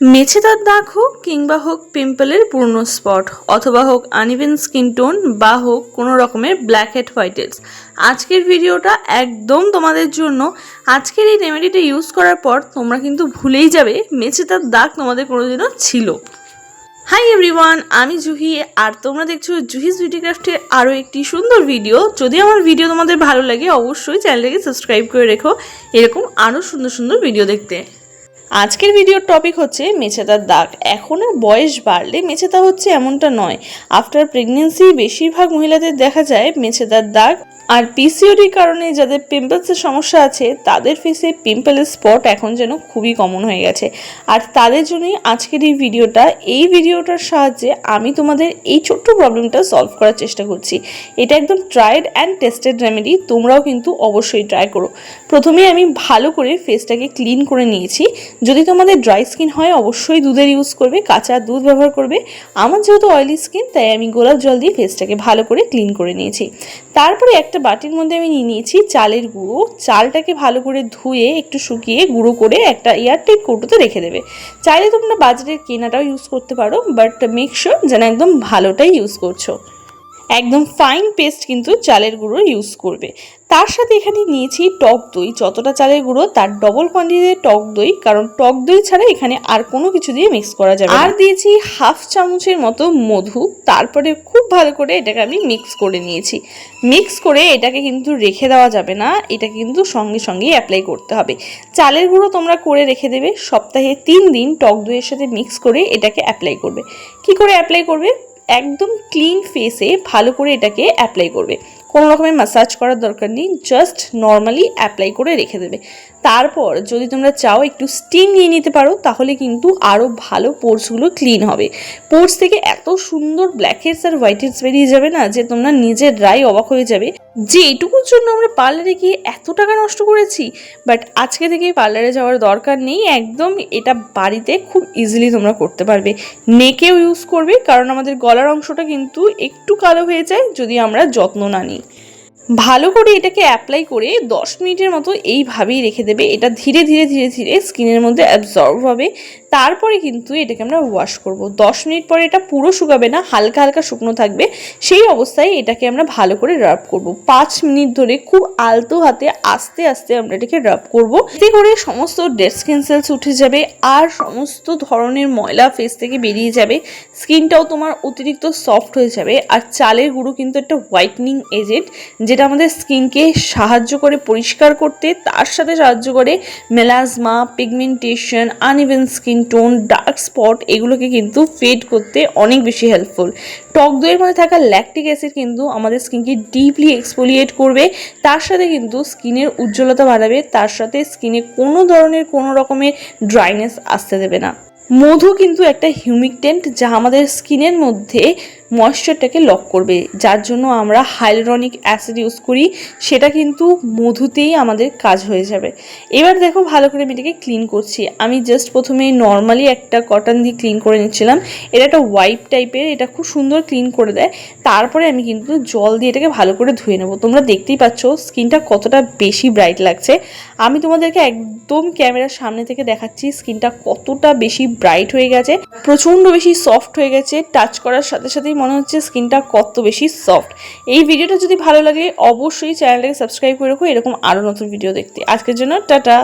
মেছেদার দাগ হোক কিংবা হোক পিম্পলের পূর্ণ স্পট, অথবা হোক আনইভেন স্কিন টোন বা হোক কোনো রকমের ব্ল্যাক হেড হোয়াইটেডস আজকের ভিডিওটা একদম তোমাদের জন্য। আজকের এই রেমেডিটা ইউজ করার পর তোমরা কিন্তু ভুলেই যাবে, মেছেদার দাগ তোমাদের কোনোদিনও ছিল। হাই এভরিওয়ান, আমি জুহি, আর তোমরা দেখছ জুহিস বিউটি ক্রাফটের আরও একটি সুন্দর ভিডিও। যদি আমার ভিডিও তোমাদের ভালো লাগে, অবশ্যই চ্যানেলটাকে সাবস্ক্রাইব করে রেখো। এরকম আরও সুন্দর সুন্দর ভিডিও দেখতে। আজকের ভিডিওর টপিক হচ্ছে মেছেদার দাগ। এখনও বয়স বাড়লে মেছেদা হচ্ছে এমনটা নয়। আফটার প্রেগনেন্সি বেশিরভাগ মহিলাদের দেখা যায় মেছেদার দাগ আর পিসিওডির কারণে যাদের পিম্পলসের সমস্যা আছে, তাদের ফেসে পিম্পলের স্পট এখন যেন খুবই কমন হয়ে গেছে। আর তাদের জন্যই আজকের এই ভিডিওটা। এই ভিডিওটার সাহায্যে আমি তোমাদের এই ছোট্ট প্রবলেমটা সলভ করার চেষ্টা করছি। এটা একদম ট্রাইড অ্যান্ড টেস্টেড রেমেডি তোমরাও কিন্তু অবশ্যই ট্রাই করো। প্রথমে আমি ভালো করে ফেসটাকে ক্লিন করে নিয়েছি। যদি তোমাদের ড্রাই স্কিন হয়, অবশ্যই দুধের ইউজ করবে, কাঁচা দুধ ব্যবহার করবে। আমার যেহেতু অয়েলি স্কিন তাই আমি গোলাপ জল দিয়ে ফেসটাকে ভালো করে ক্লিন করে নিয়েছি। তারপরে একটা বাটির মধ্যে আমি নিয়ে নিয়েছি চালের গুঁড়ো। চালটাকে ভালো করে ধুয়ে, একটু শুকিয়ে গুঁড়ো করে একটা এয়ারটাইট কৌটোতে রেখে দেবে। চাইলে তোমরা বাজারের কেনাটাও ইউজ করতে পারো বাট মেক শিওর যেন একদম ভালোটাই ইউজ করছ। একদম ফাইন পেস্ট কিন্তু চালের গুঁড়ো ইউজ করবে। তার সাথে এখানে নিয়েছি টক দই। যতটা চালের গুঁড়ো, তার ডবল কোয়ান্টিটিতে টক দই, কারণ টক দই ছাড়া এখানে আর কোনো কিছু দিয়ে মিক্স করা যাবে। আর দিয়েছি হাফ চামচের মতো মধু। তারপরে খুব ভালো করে এটাকে আমি মিক্স করে নিয়েছি। মিক্স করে এটাকে কিন্তু রেখে দেওয়া যাবে না। এটা কিন্তু সঙ্গে সঙ্গেই অ্যাপ্লাই করতে হবে। চালের গুঁড়ো তোমরা করে রেখে দেবে। সপ্তাহে তিন দিন টক দইয়ের সাথে মিক্স করে এটাকে অ্যাপ্লাই করবে। কি করে অ্যাপ্লাই করবে? একদম ক্লিন ফেসে ভালো করে এটাকে অ্যাপ্লাই করবে। কোনো রকমের ম্যাসাজ করার দরকার নেই জাস্ট নর্মালি অ্যাপ্লাই করে রেখে দেবে। তারপর যদি তোমরা চাও একটু স্টিম নিয়ে নিতে পারো, তাহলে কিন্তু আরও ভালো পোর্সগুলো ক্লিন হবে। পোর্স থেকে এত সুন্দর ব্ল্যাক হেডস আর হোয়াইট হেডস বেরিয়ে যাবে না যে তোমরা নিজের রায় অবাক হয়ে যাবে। যে এটুকুর জন্য আমরা পার্লারে গিয়ে এত টাকা নষ্ট করেছি? বাট আজকে থেকে পার্লারে যাওয়ার দরকার নেই, একদম এটা বাড়িতে খুব ইজিলি তোমরা করতে পারবে। নেকেও ইউজ করবে, কারণ আমাদের গলার অংশটা কিন্তু একটু কালো হয়ে যায় যদি আমরা যত্ন না নিই। ভালো করে এটাকে অ্যাপ্লাই করে দশ মিনিটের মতো এইভাবেই রেখে দেবে। এটা ধীরে ধীরে ধীরে ধীরে স্কিনের মধ্যে অ্যাবজর্ব হবে। তারপরে কিন্তু এটাকে আমরা ওয়াশ করব। দশ মিনিট পরে এটা পুরো শুকাবে না, হালকা হালকা শুকনো থাকবে। সেই অবস্থায় এটাকে আমরা ভালো করে রাব করব। পাঁচ মিনিট ধরে খুব আলতো হাতে আস্তে আস্তে আমরা এটাকে রাব করব। এতে করে সমস্ত ডেড স্কিন সেলস উঠে যাবে আর সমস্ত ধরনের ময়লা ফেস থেকে বেরিয়ে যাবে। স্কিনটাও তোমার অতিরিক্ত সফট হয়ে যাবে। আর চালের গুঁড়ো কিন্তু একটা হোয়াইটনিং এজেন্ট যেটা আমাদের স্কিনকে সাহায্য করে, পরিষ্কার করতে, তার সাথে সাহায্য করে melasma, pigmentation, uneven skin tone, dark spot এগুলোকে কিন্তু ফেড করতে অনেক বেশি হেল্পফুল। টক দইয়ের মধ্যে থাকা ল্যাকটিক অ্যাসিড কিন্তু আমাদের স্কিনকে ডিপলি এক্সফোলিয়েট করবে, তার সাথে কিন্তু স্কিনের উজ্জ্বলতা বাড়াবে, তার সাথে স্কিনে কোনো ধরনের কোনো রকমের ড্রাইনেস আসতে দেবে না। মধু কিন্তু একটা হিউমিকটেন্ট যা আমাদের স্কিনের মধ্যে ময়শ্চারটাকে লক করবে, যার জন্য আমরা হাইলোরনিক অ্যাসিড ইউজ করি, সেটা কিন্তু মধুতেই আমাদের কাজ হয়ে যাবে। এবার দেখো ভালো করে আমি এটাকে ক্লিন করছি। আমি জাস্ট প্রথমে নর্মালি একটা কটন দিয়ে ক্লিন করে নিচ্ছিলাম। এটা একটা ওয়াইপ টাইপের এটা খুব সুন্দর ক্লিন করে দেয়। তারপরে আমি কিন্তু জল দিয়ে এটাকে ভালো করে ধুয়ে নেব। তোমরা দেখতেই পাচ্ছ স্কিনটা কতটা বেশি ব্রাইট লাগছে। আমি তোমাদেরকে একদম ক্যামেরার সামনে থেকে দেখাচ্ছি স্কিনটা কতটা বেশি ব্রাইট হয়ে গেছে। প্রচণ্ড বেশি সফট হয়ে গেছে। টাচ করার সাথে সাথেই মনে হচ্ছে স্কিনটা কত বেশি সফট। এই ভিডিওটা যদি ভালো লাগে, অবশ্যই চ্যানেলটাকে সাবস্ক্রাইব করে রাখো। এরকম আরও নতুন ভিডিও দেখতে। আজকের জন্য টাটা।